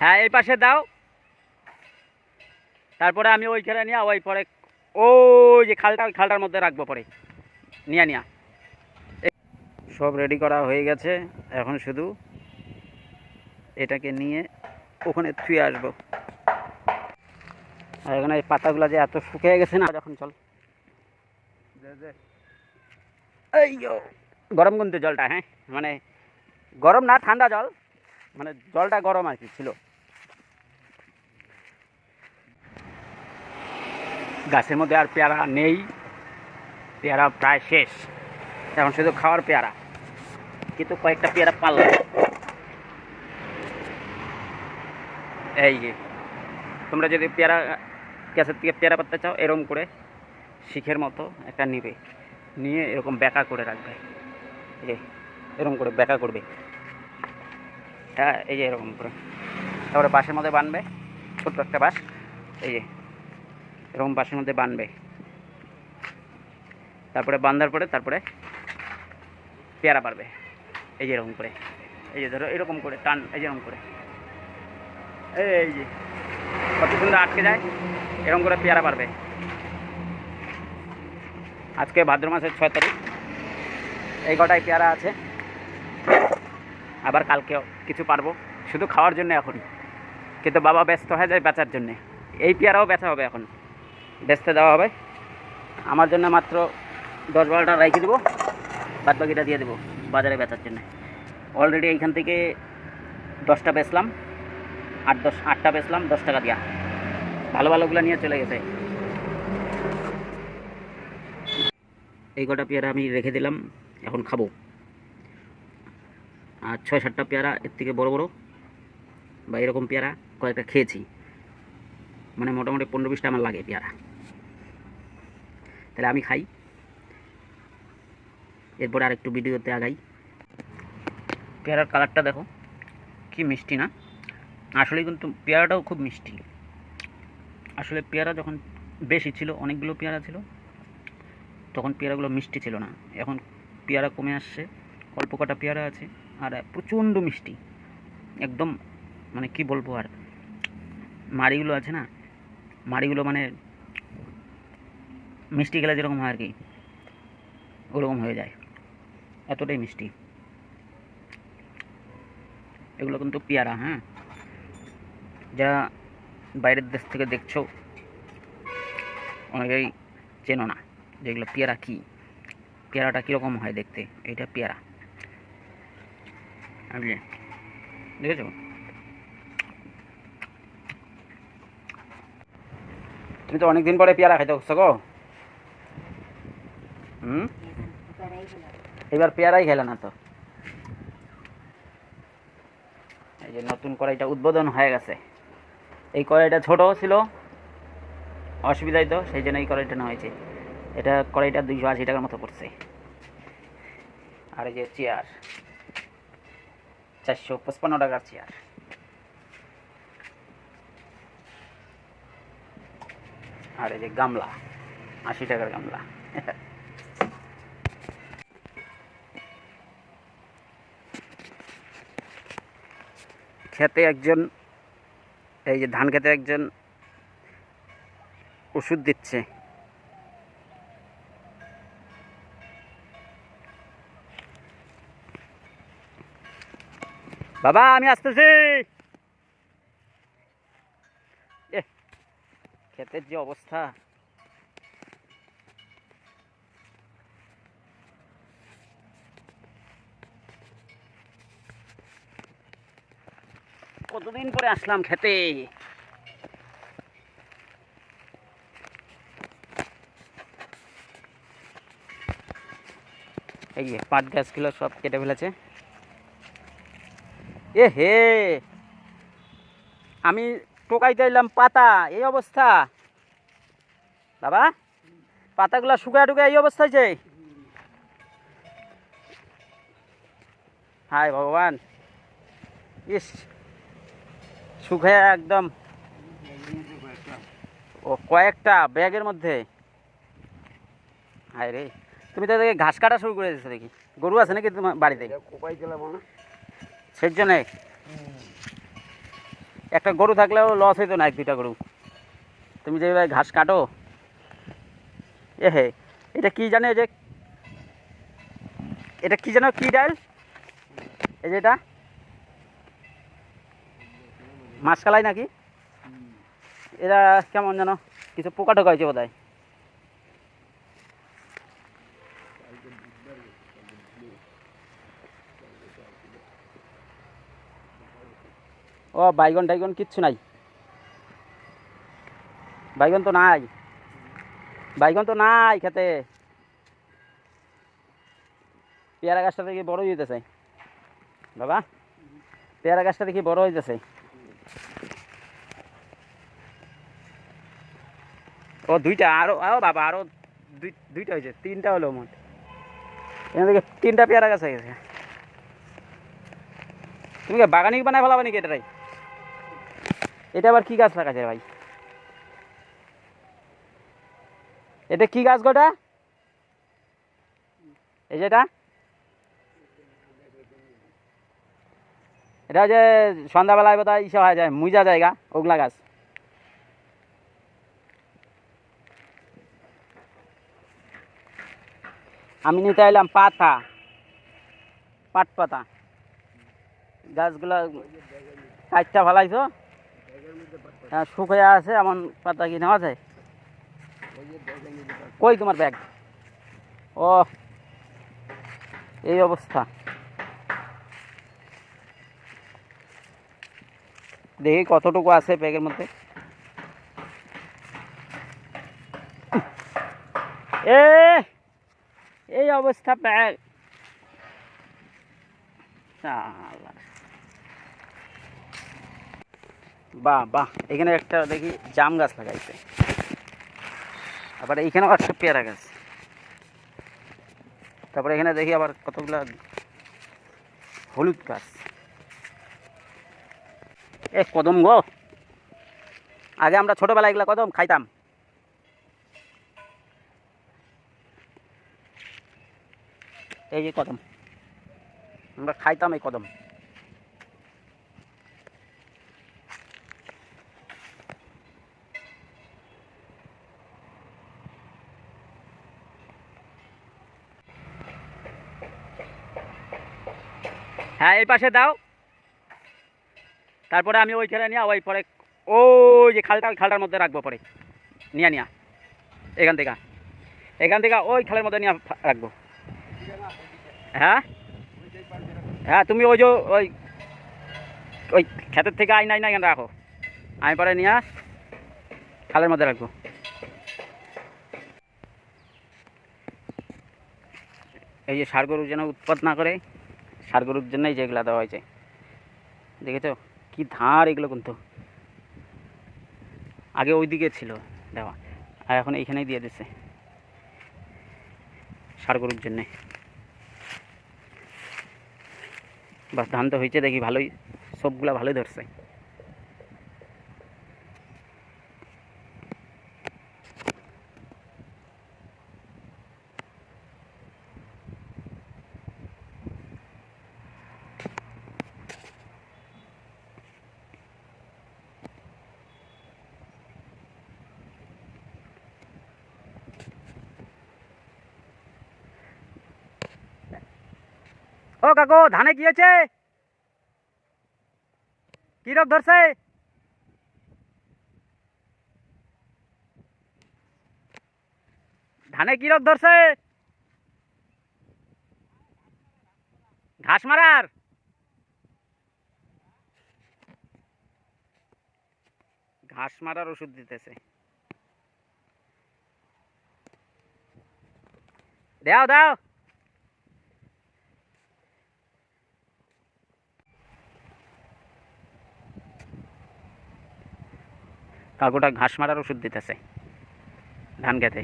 হ্যাঁ এই পাশে দাও। তারপরে আমি ওইখানে নিয়ে ওই পরে ওই যে খালটা খালটার মধ্যে রাখব পরে। নিয়ে, নিয়া সব রেডি করা হয়ে গেছে। এখন শুধু এটাকে নিয়ে ওখানে থুয়ে আসব। আর এখানে এই পাতাগুলো যে এত শুকিয়ে গেছে না, এখন চল। এই গরম কিন্তু জলটা হ্যাঁ? মানে গরম না, ঠান্ডা জল। মানে জলটা গরম আর কি ছিল। গাছের মধ্যে আর পেয়ারা নেই। পেয়ারা প্রায় শেষ। এখন শুধু খাওয়ার পেয়ারা। কিন্তু কয়েকটা পেয়ারা পারলাম। এই তোমরা যদি পেয়ারা গ্যাসের থেকে পেয়ারা পাততে চাও এরকম করে শিখের মতো একটা নিবে। নিয়ে এরকম ব্যাকা করে রাখবে। এই এরকম করে ব্যাকা করবে। হ্যাঁ এই যে এরকম করে। তারপরে বাঁশের মধ্যে বানবে, ছোট্ট একটা বাঁশ। এই যে, এরকম বাঁশের মধ্যে বানবে। তারপরে বান্ধার পরে তারপরে পেয়ারা পারবে এই যে এরকম করে। এই যে ধরো, এরকম করে টান, এই যে এরকম করে। এই যে, কত সুন্দর আটকে যায়, এরকম করে পেয়ারা পারবে আজকে ভাদ্র মাসের ছয় তারিখ। এই কটাই পেয়ারা আছে? আবার কালকেও কিছু পারব। শুধু খাওয়ার জন্য এখন কিন্তু বাবা ব্যস্ত হয়ে যায় বেচার জন্যে। এই পেয়ারাও বেচা হবে এখন। বেচতে দেওয়া হবে। আমার জন্য মাত্র দশ বারোটা রেখে দেবো। বাদ বাকিটা দিয়ে দেবো বাজারে বেচার জন্য। অলরেডি এইখান থেকে দশটা বেচলাম। আট দশ, আটটা বেচলাম, দশ টাকা দিয়া। ভালো ভালোগুলো নিয়ে চলে গেছে। এই কটা পেয়ারা আমি রেখে দিলাম। এখন খাব। আর ছয় সাতটা পেয়ারা, এর থেকে বড় বড় বা এরকম পেয়ারা কয়েকটা খেয়েছি। মানে মোটামুটি পনেরো বিশটা আমার লাগে পেয়ারা। তাহলে আমি খাই। এরপরে আর একটু ভিডিওতে আগাই। পেয়ারার কালারটা দেখো, কি মিষ্টি না? আসলে কিন্তু পেয়ারাটাও খুব মিষ্টি। আসলে পেয়ারা যখন বেশি ছিল, অনেকগুলো পেয়ারা ছিল, তখন পেয়ারাগুলো মিষ্টি ছিল না। এখন পেয়ারা কমে আসছে। অল্প কটা পেয়ারা আছে আর প্রচণ্ড মিষ্টি। একদম মানে কি বলব আর, মাড়িগুলো আছে না, মাড়িগুলো মানে মিষ্টি গেলে যেরকম হয় আর কি, ওরকম হয়ে যায়। এতটাই মিষ্টি। এগুলো কিন্তু পেয়ারা হ্যাঁ? যারা বাইরের দেশ থেকে দেখছ, অনেকেই চেনো না যে এগুলো পেয়ারা কী, পেয়ারাটা কীরকম হয় দেখতে এটা পেয়ারা। দেখেছ? তুমি তো অনেকদিন পরে পেয়ারা খাইতে হচ্ছে গো। হুম? এবার পেয়ারাই খেলে না তো। এই যে নতুন কড়াইটা উদ্বোধন হয়ে গেছে। এই কড়াইটা ছোট ছিল, অসুবিধাই তো, সেই জন্য এই কড়াইটা না হয়েছে। এটা কড়াইটা দুইশো আশি টাকার মতো পড়ছে। আর এই যে চেয়ার। চারশো পঁচপান্ন টাকার চেয়ার আর এই যে গামলা, আশি টাকার গামলা। খেতে একজন, এই যে ধান খেতে একজন ওষুধ দিচ্ছে। বাবা, আমি আসতেছি। ক্ষেতের যে অবস্থা। কতদিন পরে আসলাম খেতে? এই যে পাট গাছগুলো সব কেটে ফেলেছে। এ হে আমি টোকাইতে এলাম পাতা, এই অবস্থা। বাবা, পাতাগুলো শুকায় টুকায় এই অবস্থায় যে হায় ভগবান। ইস, শুকায় একদম। ও, কয়েকটা ব্যাগের মধ্যে। হায় রে, তুমি তো ঘাস কাটা শুরু করে দিচ্ছ দেখি। গরু আছে নাকি তোমার বাড়িতে? কোপাই সেই জন্যে একটা গরু থাকলেও লস হইতো না এক দুইটা গরু। তুমি যেভাবে ঘাস কাটো। এ হে, এটা কি জানে যে? এটা কি জানো কি ডাল? এই যে এটা। মাছকালাই নাকি? এরা কেমন যেন কিছু পোকা টোকা হয়েছে বোধ হয় ও, বাইগন টাইগন কিচ্ছু নাই। বাইগন তো নাই। বাইগন তো নাই খেতে। পেয়ারা গাছটা দেখি বড় হইতেছে বাবা, পেয়ারা গাছটা দেখি বড় হইতেছে ও, দুইটা আরও আরও বাবা, আরও দুই, দুইটা হয়েছে, তিনটা হলো মোট। এখান থেকে তিনটা পেয়ারা গাছ হয়ে গেছে। তুমি কি বাগানি বানায় ফেলাবা নাকি এটাই এটা আবার কি গাছ লাগাছে ভাই? এটা কি গাছ গোটা? এই যেটা এটা? যে সন্ধ্যাবেলায় বোধহয় ইসে হয়ে যায় মুজা জায়গা, ওগলা গাছ। আমি নিতে এলাম পাতা পাট পাতা গাছগুলা কাঠটা ফালাইছো? হ্যাঁ শুকিয়ে আছে, এমন পাতা কি নেওয়া যায়? কই তোমার ব্যাগ ও, এই অবস্থা। দেখি কতটুকু আছে ব্যাগের মধ্যে। এ, এই অবস্থা ব্যাগ শালা। বাহ বাহ। এখানে একটা দেখি জাম গাছ লাগাইছে। আবার এইখানেও একটা পেয়ারা গাছ। তারপরে এখানে দেখি আবার কতগুলা হলুদ গাছ। এ, কদম গো। আগে আমরা ছোটবেলায় এগুলা কদম খাইতাম। এই যে কদম। আমরা খাইতাম এই কদম। হ্যাঁ এই পাশে দাও। তারপরে আমি ওই খেলে নিয়ে ওই পরে ওই যে খালটা, ওই খালটার মধ্যে রাখব পরে। নিয়ে নিয়া এখান থেকে এখান থেকে ওই খালের মধ্যে নিয়ে রাখব। হ্যাঁ? হ্যাঁ তুমি ওই যে ওই ওই ক্ষেতের থেকে আইনা আইনা এখানে রাখো। আমি পরে নিয়ে খালের মধ্যে রাখব। এই যে সার গরু যেন উৎপাদ না করে। সার গরুর জন্যই যেগুলো দেওয়া হয়েছে। দেখেছ? কি ধার এগুলো কিন্তু। আগে ওইদিকে ছিল দেওয়া, আর এখন এইখানেই দিয়ে দিচ্ছে সার গরুর জন্যে। বাস ধান তো হয়েছে দেখি, ভালোই, সবগুলা ভালোই ধরছে। ও কাকু, ধানে কি হয়েছে? কি রোগ ধরছে? ধানে কি রোগ ধরছে? ঘাস মারার? ঘাস মারার ওষুধ দিতেছে। দাও দাও। কাকুটা ঘাস মারার ওষুধ দিতেছে। ধান খেতে।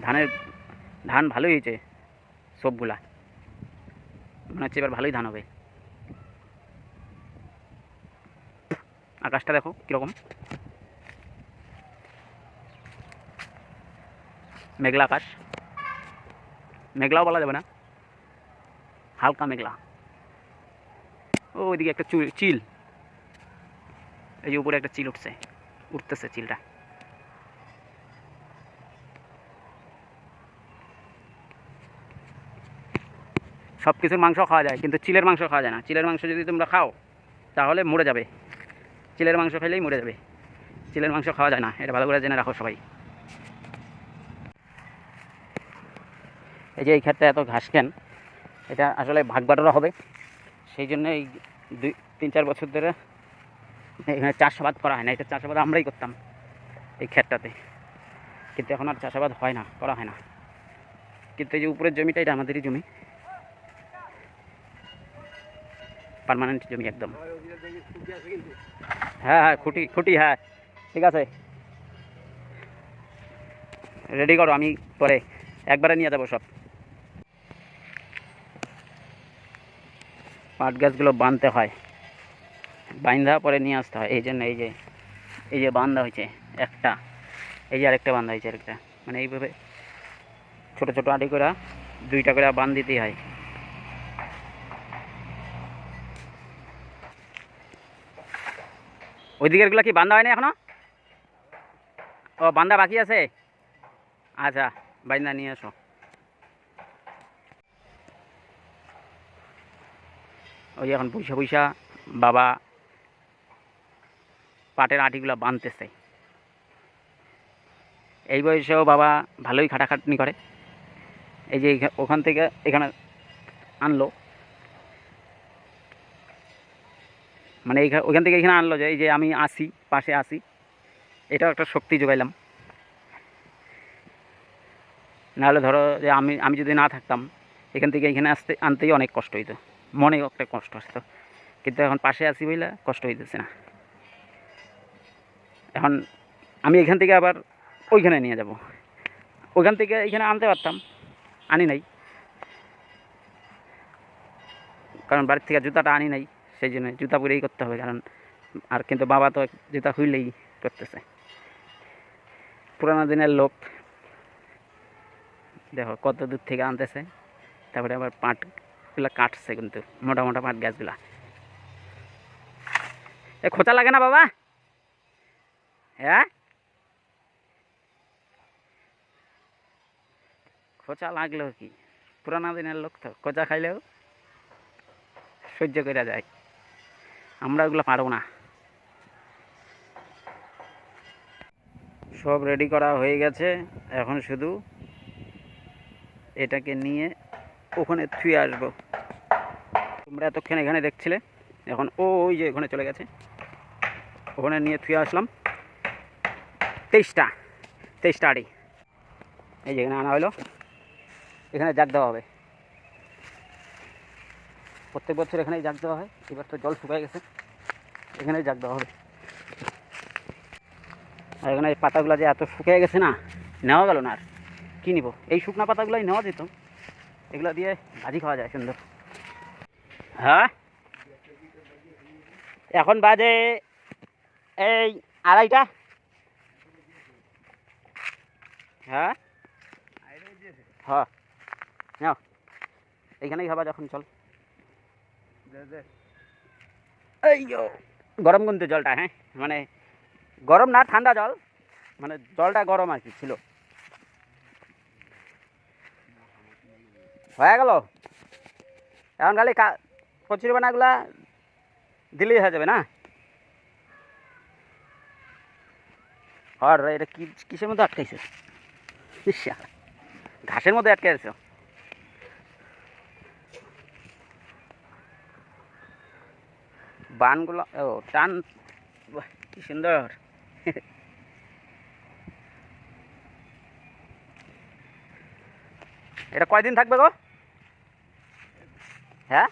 ধানের ধান ভালোই হয়েছে, সবগুলা। মনে হচ্ছে এবার ভালোই ধান হবে। আকাশটা দেখো কীরকম। মেঘলা আকাশ। মেঘলাও বলা যাবে না। হালকা মেঘলা। ও, ওইদিকে একটা চিল এই যে উপরে একটা চিল উঠছে। উঠতেছে চিলটা। সব কিছুর মাংস খাওয়া যায়, কিন্তু চিলের মাংস খাওয়া যায় না। চিলের মাংস যদি তোমরা খাও, তাহলে মরে যাবে। চিলের মাংস খাইলেই মরে যাবে। চিলের মাংস খাওয়া যায় না। এটা ভালো করে জেনে রাখো সবাই। এই যে এই ক্ষেত্রে এত ঘাস কেন? এটা আসলে ভাগ বাটোয়ারা হবে। সেই জন্য এই দুই, তিন, চার বছর ধরে এখানে চাষাবাদ করা হয় না, এটা চাষাবাদ আমরাই করতাম এই ক্ষেতটাতে। কিন্তু এখন আর চাষাবাদ হয় না, করা হয় না। কিন্তু এই যে উপরের জমিটা, এটা আমাদেরই জমি। পার্মানেন্ট জমি একদম। হ্যাঁ হ্যাঁ খুঁটি খুঁটি হ্যাঁ ঠিক আছে। রেডি করো, আমি পরে একবারে নিয়ে যাব সব। পাট গাছগুলো বাঁধতে হয়। বাঁধা পরে নিয়ে আসতে হয়। এই জন্য এই যে এই যে বান্ধা হয়েছে, একটা। এই যে আরেকটা বান্ধা হয়েছে আরেকটা। মানে এইভাবে ছোট ছোট আটি করে দুইটা করে বান দিতেই হয়। ওই দিকেরগুলো কি বান্ধা হয়নি এখনও? ও বান্ধা বাকি আছে? আচ্ছা বান্দা নিয়ে এসো ওই এখন পয়সা পয়সা, বাবা পাটের আটিগুলো বাঁধতেছে এই বয়সেও বাবা ভালোই খাটাখাটনি করে। এই যে ওখান থেকে এখানে আনলো। মানে এইখা- ওখান থেকে এখানে আনলো যে, এই যে আমি আসি, পাশে আসি। এটাও একটা শক্তি যোগাইলাম। নাহলে ধরো যে আমি আমি যদি না থাকতাম, এখান থেকে এখানে আসতে, আনতেই অনেক কষ্ট হইতো। মনে একটা কষ্ট আসতো। কিন্তু এখন পাশে আসি বইলে কষ্ট হইতেছে না। এখন আমি এখান থেকে আবার ওইখানে নিয়ে যাব। ওইখান থেকে এখানে আনতে পারতাম, আনি নাই। কারণ বাড়ির থেকে জুতাটা আনি নাই, সেই জন্য জুতা পরেই করতে হবে, কারণ আর কিন্তু বাবা তো জুতা খুললেই করতেছে। পুরানো দিনের লোক। দেখো কত দূর থেকে আনতেছে, তারপরে আবার পাটগুলো কাটছে কিন্তু, মোটা মোটা পাট গাছগুলা। এ খোঁচা লাগে না বাবা? হ্যাঁ? খোঁচা লাগলেও কি? পুরানা দিনের লোক তো, খোঁচা খাইলেও সহ্য করে যায়। আমরা ওগুলো পারব না। সব রেডি করা হয়ে গেছে, এখন শুধু এটাকে নিয়ে ওখানে থুয়ে আসব। তোমরা এতক্ষণ এখানে দেখছিলে, এখন ও ওই যে ওখানে চলে গেছে। ওখানে নিয়ে থুয়ে আসলাম। তেইশটা তেইশটা আড়ি। এই যেখানে আনা হলো, এখানে জাগ দেওয়া হবে। প্রত্যেক বছর এখানেই জাগ দেওয়া হয়, এবার তো জল শুকায় গেছে, এখানেই জাগ দেওয়া হবে। আর এখানে এই পাতাগুলো যে এত শুকিয়ে গেছে না, নেওয়া গেল না আর। কী নিব? এই শুকনা পাতাগুলোই নেওয়া যেত, এগুলো দিয়ে ভাজি খাওয়া যায়, সুন্দর। হ্যাঁ? এখন বাজে এই আড়াইটা। হ্যাঁ? হ্যাঁ। এইখানেই খাবা যখন, চল। গরম কিন্তু জলটা হ্যাঁ? মানে গরম না, ঠান্ডা জল। মানে জলটা গরম আর কি ছিল। হয়ে গেল? এখন খালি কচুরি বানাগুলা দিলেই হয়ে যাবে না? আর এটা কি কিসের মধ্যে আটকাইছে? ঘাসের মধ্যে আটকে আছে? বানগুলো, ও, টান কি সুন্দর। এটা কয়দিন থাকবে গো? হ্যাঁ?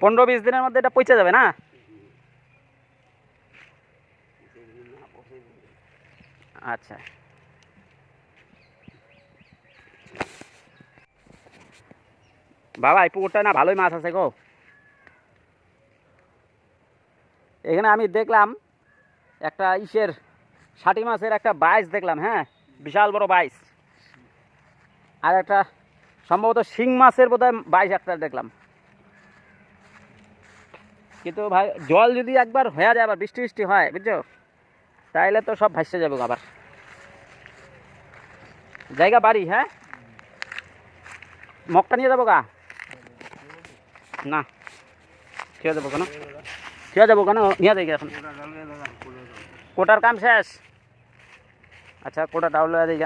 পনেরো বিশ দিনের মধ্যে এটা পচে যাবে না? আচ্ছা। বাবা, এই পুকুরটা না ভালোই মাছ আছে গো। এখানে আমি দেখলাম একটা ইসের ষাটি মাছের একটা বাইশ দেখলাম হ্যাঁ? বিশাল বড় বাইশ। আর একটা সম্ভবত শিং মাছের বোধহয় বাইশ একটা দেখলাম। কিন্তু ভাই, জল যদি একবার হয়ে যায়, আবার বৃষ্টি বৃষ্টি হয়, বুঝছ? তাইলে তো সব ভাসতে যাবে গো আবার। জায়গা বাড়ি হ্যাঁ? মগটা নিয়ে যাব গা। না ছেড়ে দেবো কেন? ছেড়ে দেবো কেন? নিয়ে যাই এখন। কোটার কাম শেষ। আচ্ছা কোটা ডাউল হয়ে যাই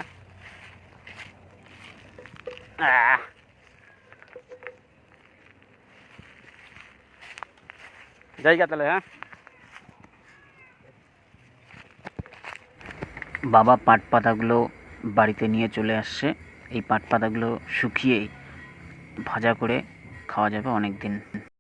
আহ। জায়গা তাহলে বাবা পাট পাতাগুলো বাড়িতে নিয়ে চলে আসছে। এই পাট পাতাগুলো শুকিয়ে ভাজা করে খাওয়া যাবে অনেক দিন